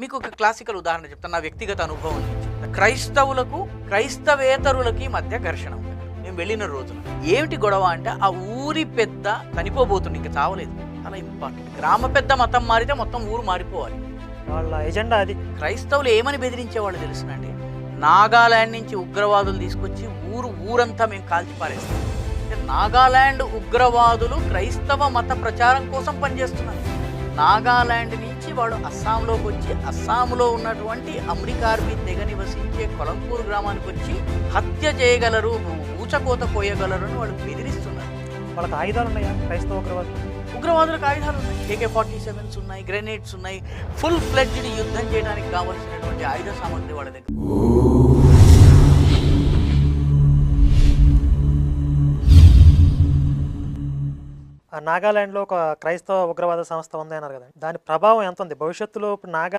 మీకు ఒక క్లాసికల్ ఉదాహరణ చెప్తాను. నా వ్యక్తిగత అనుభవం. క్రైస్తవులకు క్రైస్తవేతరులకి మధ్య ఘర్షణ ఉంది మేము వెళ్ళిన రోజున. ఏమిటి గొడవ అంటే ఆ ఊరి పెద్ద చనిపోబోతుంది ఇంకా చావలేదు. చాలా ఇంపార్టెంట్ గ్రామ పెద్ద మతం మారితే మొత్తం ఊరు మారిపోవాలి. వాళ్ళ ఎజెండా అది. క్రైస్తవులు ఏమని బెదిరించేవాళ్ళు తెలుసునండి నాగాలాండ్ నుంచి ఉగ్రవాదులు తీసుకొచ్చి ఊరు ఊరంతా మేము కాల్చి పారేస్తాం. అంటే నాగాలాండ్ ఉగ్రవాదులు క్రైస్తవ మత ప్రచారం కోసం పనిచేస్తున్నారు. నాగాలాండ్ నుంచి వాడు అస్సాంలోకి వచ్చి అస్సాంలో ఉన్నటువంటి అమ్రికార్బి తెగ నివసించే కొలంపూర్ గ్రామానికి వచ్చి హత్య చేయగలరు ఊచకోత పోయగలరు అని వాళ్ళు బెదిరిస్తున్నారు. వాళ్ళకి ఆయుధాలు ఉన్నాయా? క్రైస్తవ ఉగ్రవాదులు? ఉగ్రవాదులకు ఆయుధాలు ఉన్నాయి. ఏకే ఫార్టీ సెవెన్స్ ఉన్నాయి గ్రెనేడ్స్ ఉన్నాయి. ఫుల్ ఫ్లెడ్జ్డ్ యుద్ధం చేయడానికి కావలసినటువంటి ఆయుధ సామగ్రి వాళ్ళ దగ్గర. నాగాలాండ్లో ఒక క్రైస్తవ ఉగ్రవాద సంస్థ ఉంది అన్నారు కదా దాని ప్రభావం ఎంత ఉంది? భవిష్యత్తులో ఇప్పుడు నాగా